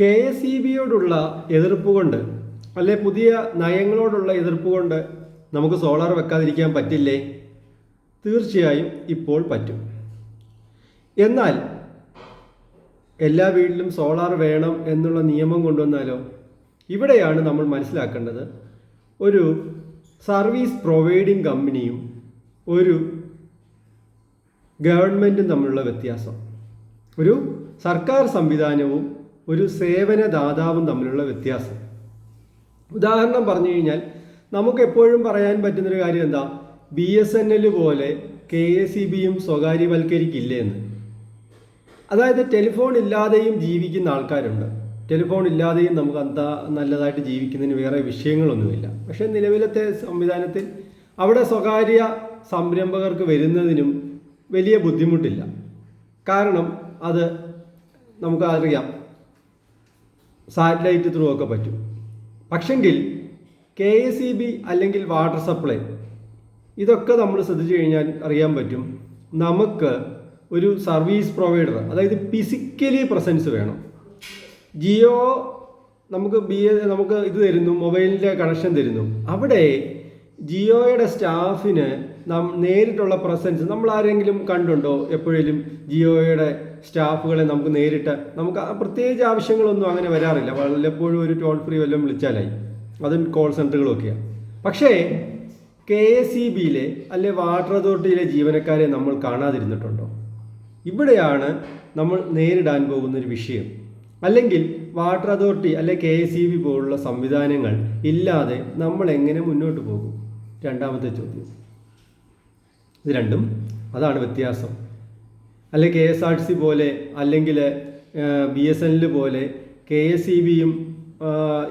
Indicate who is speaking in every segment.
Speaker 1: K S E ബിയോടുള്ള എതിർപ്പ് കൊണ്ട് അല്ലെ പുതിയ നയങ്ങളോടുള്ള എതിർപ്പ് കൊണ്ട് നമുക്ക് സോളാർ വെക്കാതിരിക്കാൻ പറ്റില്ലേ? തീർച്ചയായും ഇപ്പോൾ പറ്റും. എന്നാൽ എല്ലാ വീട്ടിലും സോളാർ വേണം എന്നുള്ള നിയമം കൊണ്ടുവന്നാലോ? ഇവിടെയാണ് നമ്മൾ മനസ്സിലാക്കേണ്ടത്. ഒരു സർവീസ് പ്രൊവൈഡിങ് കമ്പനിയും ഒരു ഗവൺമെന്റും തമ്മിലുള്ള വ്യത്യാസം. ഒരു സർക്കാർ സംവിധാനവും ഒരു സേവനദാതാവും തമ്മിലുള്ള വ്യത്യാസം. ഉദാഹരണം പറഞ്ഞു കഴിഞ്ഞാൽ നമുക്ക് എപ്പോഴും പറയാൻ പറ്റുന്നൊരു കാര്യം എന്താ? ബി എസ് എൻ എൽ പോലെ കെ എസ് ഇ ബിയും സ്വകാര്യവൽക്കരിക്കില്ലേ എന്ന്. അതായത് ടെലിഫോൺ ഇല്ലാതെയും ജീവിക്കുന്ന ആൾക്കാരുണ്ട്. ടെലിഫോൺ ഇല്ലാതെയും നമുക്ക് എന്താ നല്ലതായിട്ട് ജീവിക്കുന്നതിന് വേറെ വിഷയങ്ങളൊന്നുമില്ല. പക്ഷേ നിലവിലത്തെ സംവിധാനത്തിൽ അവിടെ സ്വകാര്യ സംരംഭകർക്ക് വരുന്നതിനും വലിയ ബുദ്ധിമുട്ടില്ല. കാരണം അത് നമുക്ക് അറിയാം. സാറ്റലൈറ്റ് ത്രൂ ഒക്കെ പറ്റും. പക്ഷെങ്കിൽ കെ എസ് ഇ ബി അല്ലെങ്കിൽ വാട്ടർ സപ്ലൈ ഇതൊക്കെ നമ്മൾ ശ്രദ്ധിച്ചു കഴിഞ്ഞാൽ അറിയാൻ പറ്റും നമുക്ക് ഒരു സർവീസ് പ്രൊവൈഡർ അതായത് ഫിസിക്കലി പ്രസൻസ് വേണം. ജിയോ നമുക്ക് ബി നമുക്ക് ഇത് തരുന്നു മൊബൈലിന്റെ കണക്ഷൻ തരുന്നു. അവിടെ ജിയോയുടെ സ്റ്റാഫിന് നാം നേരിട്ടുള്ള പ്രസൻസ് നമ്മൾ ആരെങ്കിലും കണ്ടുണ്ടോ? എപ്പോഴേലും ജിയോയുടെ സ്റ്റാഫുകളെ നമുക്ക് നേരിട്ട് നമുക്ക് പ്രത്യേകിച്ച് ആവശ്യങ്ങളൊന്നും അങ്ങനെ വരാറില്ല. വല്ലപ്പോഴും ഒരു ടോൾ ഫ്രീ വല്ലതും വിളിച്ചാലായി. അതും കോൾ സെന്ററുകളൊക്കെയാണ് പക്ഷേ കെ എസ് ഇ ബിയിലെ അല്ലെ വാട്ടർ അതോറിറ്റിയിലെ ജീവനക്കാരെ നമ്മൾ കാണാതിരുന്നിട്ടുണ്ടോ? ഇവിടെയാണ് നമ്മൾ നേരിടാൻ പോകുന്നൊരു വിഷയം. അല്ലെങ്കിൽ വാട്ടർ അതോറിറ്റി അല്ലെ കെ എസ് ഇ ബി പോലുള്ള സംവിധാനങ്ങൾ ഇല്ലാതെ നമ്മൾ എങ്ങനെ മുന്നോട്ട് പോകും? രണ്ടാമത്തെ ചോദ്യം. ഇത് രണ്ടും അതാണ് വ്യത്യാസം. അല്ലെ K S R T C പോലെ അല്ലെങ്കിൽ ബി എസ് എൻ എൽ പോലെ കെ എസ് ഇ ബിയും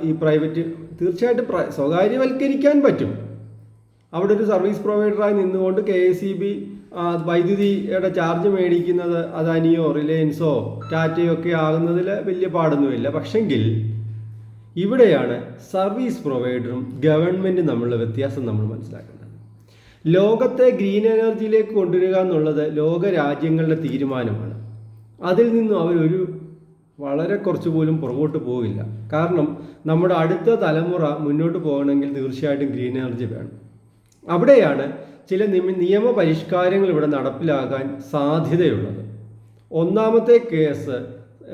Speaker 1: ഈ പ്രൈവറ്റ് തീർച്ചയായിട്ടും സ്വകാര്യവൽക്കരിക്കാൻ പറ്റും. അവിടെ ഒരു സർവീസ് പ്രൊവൈഡറായി നിന്നുകൊണ്ട് കെ എസ് ഇ ബി വൈദ്യുതിയുടെ ചാർജ് മേടിക്കുന്നത് അദാനിയോ റിലയൻസോ ടാറ്റയോ ഒക്കെ ആകുന്നതിൽ വലിയ പാടൊന്നുമില്ല. പക്ഷെങ്കിൽ ഇവിടെയാണ് സർവീസ് പ്രൊവൈഡറും ഗവൺമെന്റും തമ്മിലുള്ള വ്യത്യാസം നമ്മൾ മനസ്സിലാക്കേണ്ടത് ലോകത്തെ ഗ്രീൻ എനർജിയിലേക്ക് കൊണ്ടുവരിക എന്നുള്ളത് ലോക രാജ്യങ്ങളുടെ തീരുമാനമാണ്. അതിൽ നിന്നും അവരൊരു വളരെ കുറച്ച് പോലും പുറകോട്ട് പോകില്ല കാരണം നമ്മുടെ അടുത്ത തലമുറ മുന്നോട്ട് പോകണമെങ്കിൽ തീർച്ചയായിട്ടും ഗ്രീൻ എനർജി വേണം. അവിടെയാണ് ചില നിയമ പരിഷ്കാരങ്ങൾ ഇവിടെ നടപ്പിലാകാൻ സാധ്യതയുള്ളത്. ഒന്നാമത്തെ കേസ്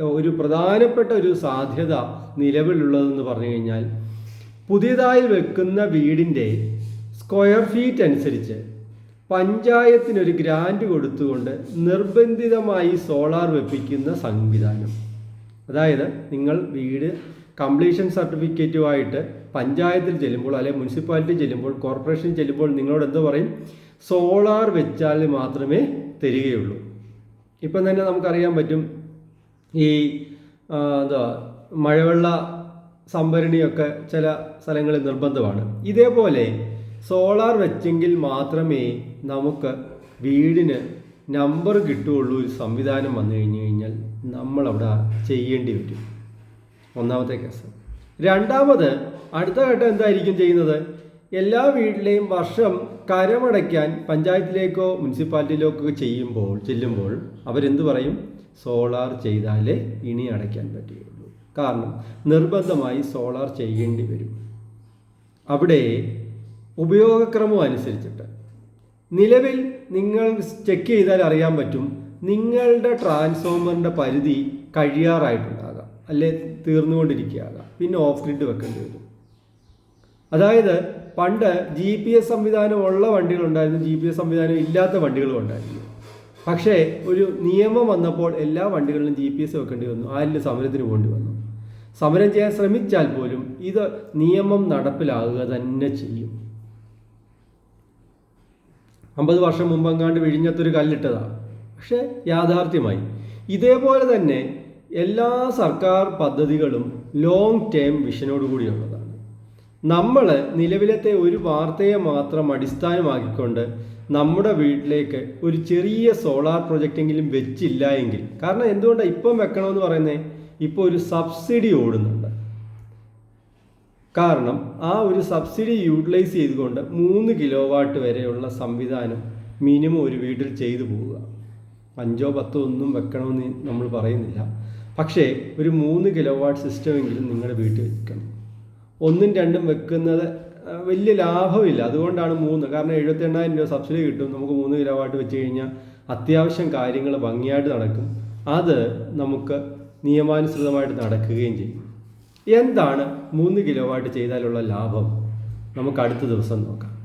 Speaker 1: ഒരു പ്രധാനപ്പെട്ട ഒരു സാധ്യത നിലവിലുള്ളതെന്ന് പറഞ്ഞു കഴിഞ്ഞാൽ പുതിയതായി വെക്കുന്ന വീടിന്റെ സ്ക്വയർ ഫീറ്റ് അനുസരിച്ച് പഞ്ചായത്തിനൊരു ഗ്രാൻഡ് കൊടുത്തുകൊണ്ട് നിർബന്ധിതമായി സോളാർ വെപ്പിക്കുന്ന സംവിധാനം. അതായത് നിങ്ങൾ വീട് കംപ്ലീഷൻ സർട്ടിഫിക്കറ്റുമായിട്ട് പഞ്ചായത്തിൽ ചെല്ലുമ്പോൾ അല്ലെങ്കിൽ മുനിസിപ്പാലിറ്റി ചെല്ലുമ്പോൾ കോർപ്പറേഷൻ ചെല്ലുമ്പോൾ നിങ്ങളോട് എന്ത് പറയും? സോളാർ വെച്ചാൽ മാത്രമേ തരികയുള്ളൂ. ഇപ്പം തന്നെ നമുക്കറിയാൻ പറ്റും ഈ എന്താ മഴവെള്ള സംഭരണിയൊക്കെ ചില സ്ഥലങ്ങളിൽ നിർബന്ധമാണ്. ഇതേപോലെ സോളാർ വെച്ചെങ്കിൽ മാത്രമേ നമുക്ക് വീടിന് നമ്പർ കിട്ടുകയുള്ളൂ ഒരു സംവിധാനം വന്നു കഴിഞ്ഞു കഴിഞ്ഞാൽ നമ്മളവിടെ ചെയ്യേണ്ടി വരും. ഒന്നാമത്തെ കേസ്. രണ്ടാമത് അടുത്ത ഘട്ടം എന്തായിരിക്കും ചെയ്യുന്നത്? എല്ലാ വീട്ടിലെയും വർഷം കരമടയ്ക്കാൻ പഞ്ചായത്തിലേക്കോ മുനിസിപ്പാലിറ്റിയിലേക്കോ ചെയ്യുമ്പോൾ ചെല്ലുമ്പോൾ അവരെന്ത് പറയും? സോളാർ ചെയ്താലേ ഇനി അടയ്ക്കാൻ പറ്റുകയുള്ളൂ. കാരണം നിർബന്ധമായി സോളാർ ചെയ്യേണ്ടി വരും. അവിടെ ഉപയോഗക്രമം അനുസരിച്ചിട്ട് നിലവിൽ നിങ്ങൾ ചെക്ക് ചെയ്താൽ അറിയാൻ പറ്റും നിങ്ങളുടെ ട്രാൻസ്ഫോമറിന്റെ പരിധി കഴിയാറായിട്ടുണ്ടാകാം അല്ലെ തീർന്നുകൊണ്ടിരിക്കുകയാകാം പിന്നെ ഓഫ് ഗ്രിഡ് വെക്കേണ്ടി വരും. അതായത് പണ്ട് ജി പി എസ് സംവിധാനം ഉള്ള വണ്ടികളുണ്ടായിരുന്നു ജി പി എസ് സംവിധാനം ഇല്ലാത്ത വണ്ടികളും ഉണ്ടായിരുന്നു. പക്ഷേ ഒരു നിയമം വന്നപ്പോൾ എല്ലാ വണ്ടികളിലും ജി പി എസ് വെക്കേണ്ടി വന്നു ആരിൽ സമരത്തിന് പോകേണ്ടി വന്നു. സമരം ചെയ്യാൻ ശ്രമിച്ചാൽ പോലും ഇത് നിയമം നടപ്പിലാകുക തന്നെ ചെയ്യും. അമ്പത് വർഷം മുമ്പെങ്ങാണ്ട് വിഴിഞ്ഞത്തൊരു കല്ലിട്ടതാണ് പക്ഷേ യാഥാർത്ഥ്യമായി ഇതേപോലെ തന്നെ എല്ലാ സർക്കാർ പദ്ധതികളും ലോങ് ടേം വിഷനോട് കൂടിയുള്ളതാണ്. നമ്മൾ നിലവിലത്തെ ഒരു വാർത്തയെ മാത്രം അടിസ്ഥാനമാക്കിക്കൊണ്ട് നമ്മുടെ വീട്ടിലേക്ക് ഒരു ചെറിയ സോളാർ പ്രൊജക്റ്റെങ്കിലും വെച്ചില്ല എങ്കിൽ കാരണം എന്തുകൊണ്ടാണ് ഇപ്പം വെക്കണമെന്ന് പറയുന്നത് ഇപ്പോൾ ഒരു സബ്സിഡി ഓടുന്നുണ്ട്. കാരണം ആ ഒരു സബ്സിഡി യൂട്ടിലൈസ് ചെയ്തുകൊണ്ട് മൂന്ന് കിലോ വാട്ട് വരെയുള്ള സംവിധാനം മിനിമം ഒരു വീട്ടിൽ ചെയ്തു പോവുക. അഞ്ചോ പത്തോ ഒന്നും വെക്കണമെന്ന് നമ്മൾ പറയുന്നില്ല. പക്ഷേ ഒരു മൂന്ന് കിലോ വാട്ട് സിസ്റ്റമെങ്കിലും നിങ്ങളുടെ വീട്ടിൽ വെക്കണം. ഒന്നും രണ്ടും വെക്കുന്നത് വലിയ ലാഭമില്ല. അതുകൊണ്ടാണ് മൂന്ന്. കാരണം എഴുപത്തി എണ്ണായിരം രൂപ സബ്സിഡി കിട്ടും. നമുക്ക് മൂന്ന് കിലോ വാട്ട് വെച്ച് കഴിഞ്ഞാൽ അത്യാവശ്യം കാര്യങ്ങൾ ഭംഗിയായിട്ട് നടക്കും. അത് നമുക്ക് നിയമാനുസൃതമായിട്ട് നടക്കുകയും ചെയ്യും. എന്താണ് മൂന്ന് കിലോ വാട്ട് ചെയ്താലുള്ള ലാഭം? നമുക്ക് അടുത്ത ദിവസം നോക്കാം.